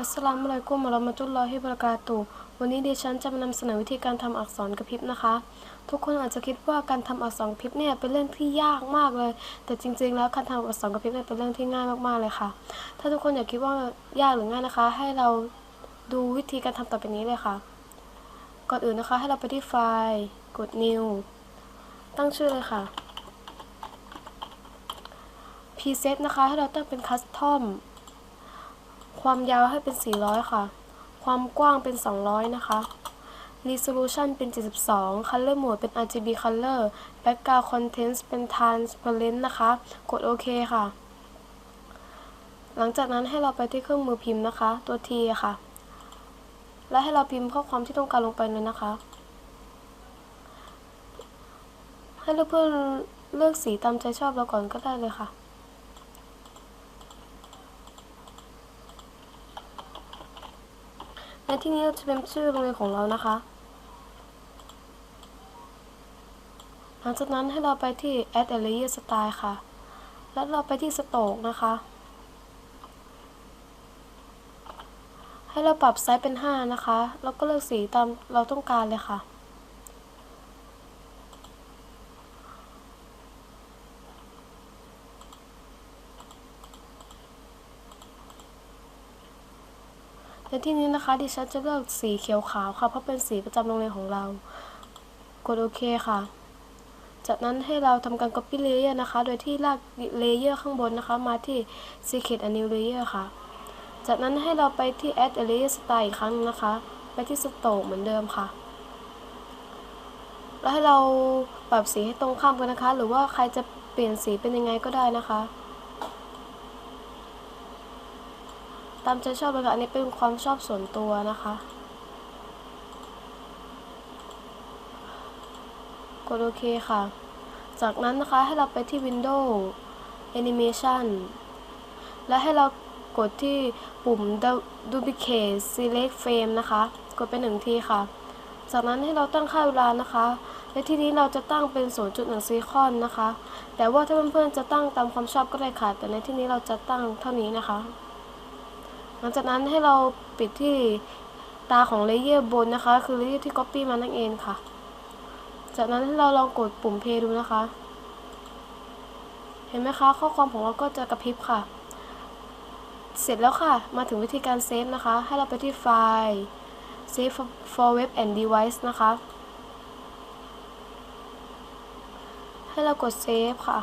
อัสสลามุอะลัยกุมวะเราะมะตุลลอฮิวะบะเราะกาตุวันนี้ดิฉันจะมานำเสนอวิธีการทำอักษรกระพริบนะคะ ทุกคนอาจจะคิดว่าการทำอักษรกระพริบเนี่ยเป็นเรื่องที่ยากมากเลย แต่จริง ๆ แล้วการทำอักษรกระพริบเนี่ยเป็นเรื่องที่ง่ายมากๆเลยค่ะ ถ้าทุกคนอยากคิดว่ายากหรือง่ายนะคะ ให้เราดูวิธีการทำต่อไปนี้เลยค่ะ ก่อนอื่นนะคะ ให้เราไปที่ไฟล์กด new ตั้งชื่อเลยค่ะ preset นะคะให้เราตั้งเป็น custom ความยาวให้เป็น 400 ค่ะ ความกว้างเป็น 200 นะคะ resolution เป็น 72 color mode เป็น RGB color background Contents เป็น transparent นะคะ กดโอเคค่ะ หลังจากนั้นให้เราไปที่เครื่องมือพิมพ์นะคะ ตัว T ค่ะ และให้เราพิมพ์ข้อความที่ต้องการลงไปเลยนะคะ ให้เพื่อเลือกสีตามใจชอบเราก่อนก็ได้เลยค่ะ ในที่นี้เราจะเป็นชื่อโรงเรียนของเรานะคะ หลังจากนั้นให้เราไปที่ add a layer style ค่ะ แล้วเราไปที่ stroke นะคะ ให้เราปรับไซส์เป็น 5 นะคะ แล้วก็เลือกสีตามเราต้องการเลยค่ะ ในที่นี้นะคะดิฉันจะเลือกสีเขียวขาวค่ะ เพราะเป็นสีประจำโรงเรียนของเรา กดโอเคค่ะ จากนั้นให้เราทำการ copy layer นะคะ โดยที่ลาก layer ข้างบนนะคะ มาที่ secret a new layer ค่ะ จากนั้นให้เราไปที่ add a layer style อีกครั้งนึงนะคะ ไปที่ stroke เหมือนเดิมค่ะ แล้วให้เราปรับสีให้ตรงข้ามกันนะคะ หรือว่าใครจะเปลี่ยนสีเป็นยังไงก็ได้นะคะ ตามใจชอบเลยค่ะอันนี้เป็นความชอบส่วนตัวนะคะ กดโอเคค่ะ จากนั้นนะคะให้เราไปที่ Windows Animation และให้เรากดที่ปุ่ม Duplicate Select Frame นะคะ กดไปหนึ่งทีค่ะ จากนั้นให้เราตั้งค่าเวลานะคะและที่นี้เราจะตั้งเป็น 0.1ซีคอนนะคะ แต่ว่าถ้าเพื่อนๆจะตั้งตามความชอบก็ได้ค่ะ แต่ในที่นี้เราจะตั้งเท่านี้นะคะ ลังจากนั้นให้เราปิดที่ตาของเลเยอร์บนนะคะ คือเลเยอร์ที่ Copy มานั่นเองค่ะ จากนั้นให้เราลองกดปุ่ม Play ดูนะคะ เห็นไหมคะ ข้อความของเราก็จะกระพริบค่ะ เสร็จแล้วค่ะ มาถึงวิธีการเซฟนะคะ ให้เราไปที่ไฟล์ Save for Web and Device นะคะ ให้เรากด Save ค่ะ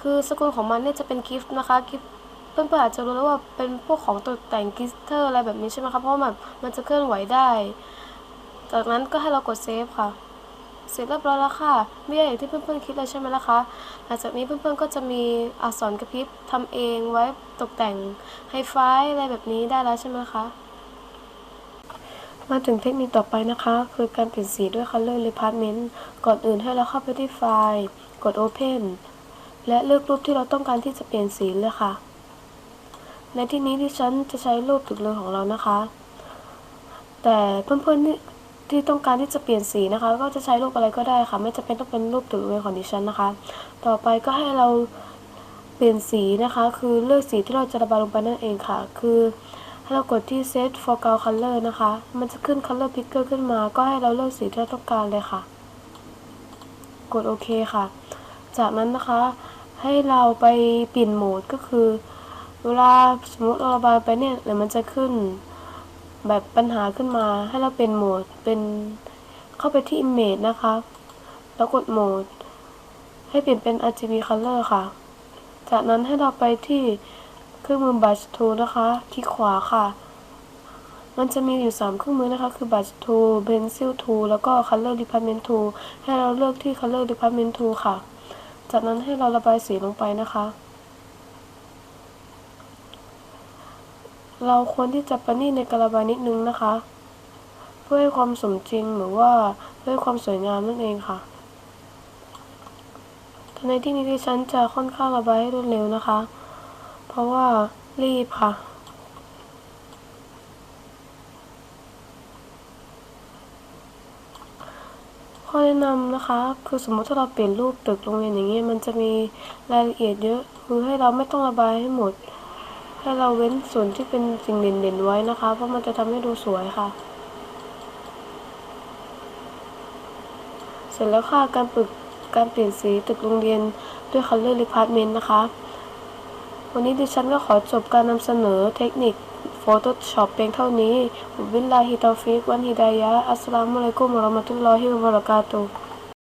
คือสกุลของมันเนี่ยจะเป็นกิฟต์นะคะกิฟต์ เพื่อนๆอาจจะรู้แล้วว่าเป็นพวกของตกแต่งกลิสเตอร์อะไรแบบนี้ใช่ไหมคะเพราะว่าแบบมันจะเคลื่อนไหวได้ จากนั้นก็ให้เรากดเซฟค่ะ เสร็จเรียบร้อยแล้วค่ะไม่ยากอย่างที่เพื่อนๆคิดเลยใช่ไหมล่ะคะหลังจากนี้เพื่อนๆก็จะมีอักษรกระพริบทำเองไว้ตกแต่งไฮไฟอะไรแบบนี้ได้แล้วใช่ไหมคะมาถึงเทคนิคต่อไปนะคะ คือการเปลี่ยนสีด้วย Color Department ก่อนอื่นให้เราเข้าไปที่ไฟล์ กด Open และเลือกรูปที่เราต้องการที่จะเปลี่ยนสีเลยค่ะ ในที่นี้ที่ฉันจะใช้รูปตึกเรือนของเรานะคะ แต่เพื่อนๆที่ที่ต้องการที่จะเปลี่ยนสีนะคะ ก็จะใช้รูปอะไรก็ได้ค่ะ ไม่จำเป็นต้องเป็นรูปตึกเรือนของดิฉันนะคะ ต่อไปก็ให้เราเปลี่ยนสีนะคะ คือเลือกสีที่เราจะระบายลงไปนั่นเองค่ะ คือให้เรากดที่ set foreground color นะคะ มันจะขึ้น color picker ขึ้นมา ก็ให้เราเลือกสีที่เราต้องการเลยค่ะ กดโอเคค่ะ จากนั้นนะคะให้เราไปเปลี่ยนโหมดก็คือ เวลาสมมติเราระบายไปเนี่ยเดี๋ยวมันจะขึ้นแบบปัญหาขึ้นมาให้เราเป็นโหมดเป็นเข้าไปที่ Image นะคะ แล้วกดโหมด ให้เปลี่ยนเป็น RGB Color ค่ะ จากนั้นให้เราไปที่เครื่องมือ Brush Tool นะคะคลิกขวาค่ะ มันจะมีอยู่ 3 เครื่องมือนะคะ คือ Brush Tool Pencil Tool แล้วก็ Color Department Tool ให้เราเลือกที่ Color Department Tool ค่ะ จากนั้นให้เราระบายสีลงไปนะคะ เราควรที่จะประณีตในการะบานิดนึงนะคะ เพื่อให้ความสมจริงหรือว่าเพื่อให้ความสวยงามนั่นเองค่ะแต่ในที่นี้ที่ฉันจะค่อนข้างระบายให้รวดเร็วนะคะ เพราะว่ารีบค่ะ ข้อแนะนำนะคะ คือสมมติถ้าเราเปลี่ยนรูปตึกโรงเรียนอย่างเงี้ยมันจะมีรายละเอียดเยอะ คือให้เราไม่ต้องระบายให้หมด ให้เราเว้นส่วนที่เป็นสิ่งเด่นๆไว้นะคะ เพราะมันจะทำให้ดูสวยค่ะ เสร็จแล้วค่ะการปรึกการเปลี่ยนสีตึกโรงเรียนด้วย Color Department นะคะ วันนี้ดิฉันก็ขอจบการนำเสนอเทคนิค Photoshop เพียงเท่านี้บิลลาฮิตาฟิกวันฮิดายะ อัสสลามุอะลัยกุมวะเราะมะตุลลอฮิวะบะเราะกาตุฮ์